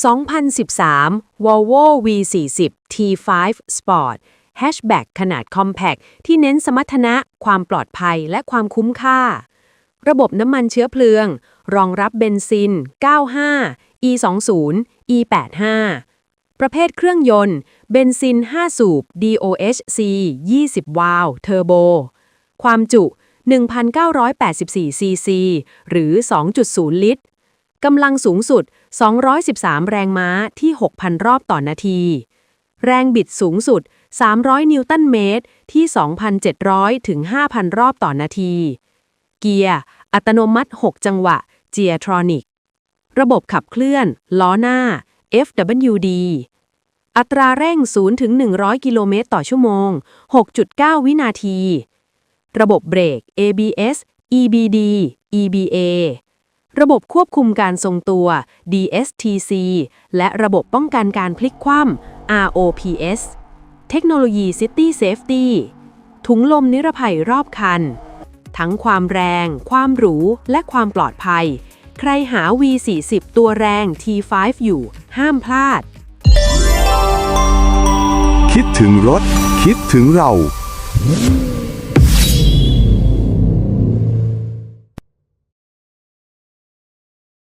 2013 Volvo V40 T5 Sport Hatchback ขนาด Compact ที่เน้นสมรรถนะ ความปลอดภัยและความคุ้มค่า ระบบน้ำมันเชื้อเพลิง รองรับเบนซิน 95 E20 E85 ประเภทเครื่องยนต์ เบนซิน 5 สูบ DOHC 20 วาล์วเทอร์โบ ความจุ 1,984 ซีซี หรือ 2.0 ลิตร กำลังสูงสุด 213 แรงม้าที่ 6,000 รอบต่อนาที แรงบิดสูงสุด 300 นิวตันเมตรที่ 2,700 ถึง 5,000 รอบต่อนาที เกียร์ อัตโนมัติ 6 จังหวะ เจียทรอนิก ระบบขับเคลื่อน ล้อหน้า FWD อัตราเร่ง 0 ถึง 100 กิโลเมตรต่อชั่วโมง 6.9 วินาที ระบบเบรก ABS EBD EBA ระบบควบคุมการทรงตัว DSTC และระบบป้องกันการพลิกคว่ำ ROPS เทคโนโลยี City Safety ถุงลมนิรภัยรอบคัน ทั้งความแรง ความหรู และความปลอดภัย ใครหา V40 ตัวแรง T5 อยู่ ห้ามพลาด คิดถึงรถ คิดถึงเรา